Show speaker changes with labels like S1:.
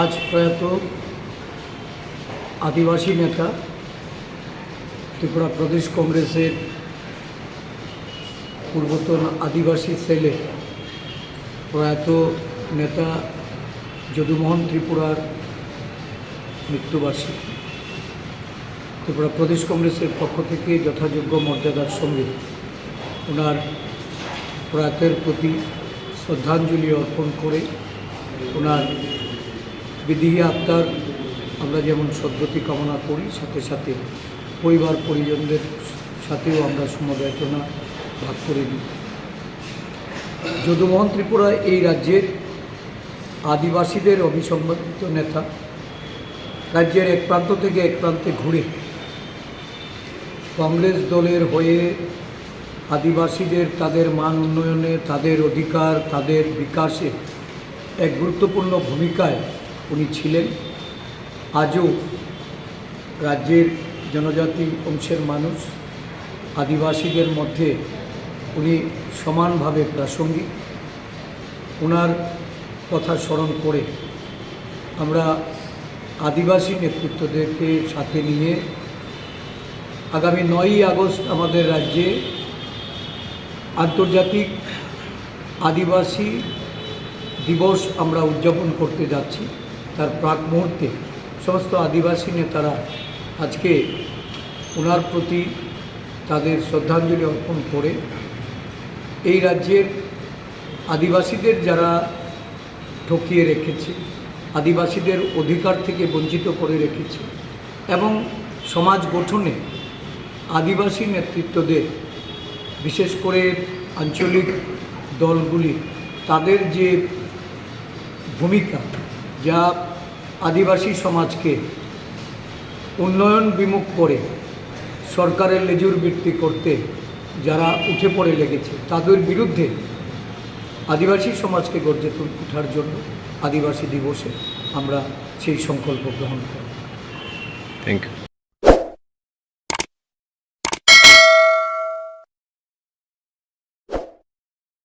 S1: আজ প্রয়াত আদিবাসী নেতা ত্রিপুরা প্রদেশ কংগ্রেসের পূর্বতন আদিবাসী সেলে প্রয়াত নেতা যদুমোহন ত্রিপুরার মৃত্যুবার্ষিকী। ত্রিপুরা প্রদেশ কংগ্রেসের পক্ষ থেকে যথাযোগ্য মর্যাদার সঙ্গে ওনার প্রয়াতের প্রতি শ্রদ্ধাঞ্জলি অর্পণ করে ওনার বিদেহী আত্মার আমরা যেমন সদ্গতি কামনা করি, সাথে সাথে পরিবার, পরিজনদের সাথেও আমরা সমবেদনা ভাগ করে দিই যদুমোহন ত্রিপুরা এই রাজ্যের আদিবাসীদের অভিসংবাদিত নেতা, রাজ্যের এক প্রান্ত থেকে এক প্রান্তে ঘুরে কংগ্রেস দলের হয়ে আদিবাসীদের তাদের মান উন্নয়নে, তাদের অধিকার, তাদের বিকাশে এক গুরুত্বপূর্ণ ভূমিকায় উনি ছিলেন। আজও রাজ্যের জনজাতি অংশের মানুষ, আদিবাসীদের মধ্যে উনি সমানভাবে প্রাসঙ্গিক। ওনার কথা স্মরণ করে আমরা আদিবাসী নেতৃত্বদেরকে সাথে নিয়ে আগামী নয়ই আগস্ট আমাদের রাজ্যে আন্তর্জাতিক আদিবাসী দিবস আমরা উদযাপন করতে যাচ্ছি। তার প্রাক মুহূর্তে সমস্ত আদিবাসী নেতারা আজকে ওনার প্রতি তাদের শ্রদ্ধাঞ্জলি অর্পণ করে এই রাজ্যের আদিবাসীদের যারা ঠকিয়ে রেখেছে, আদিবাসীদের অধিকার থেকে বঞ্চিত করে রেখেছে এবং সমাজ গঠনে আদিবাসী নেতৃত্বদের, বিশেষ করে আঞ্চলিক দলগুলি, তাদের যে ভূমিকা যা আদিবাসী সমাজকে উন্নয়ন বিমুখ করে সরকারের লেজুর বৃত্তি করতে যারা উঠে পড়ে লেগেছে, তাদের বিরুদ্ধে আদিবাসী সমাজকে গর্জে ওঠার জন্য আদিবাসী দিবসে আমরা সেই সংকল্প গ্রহণ করব
S2: থ্যাংক ইউ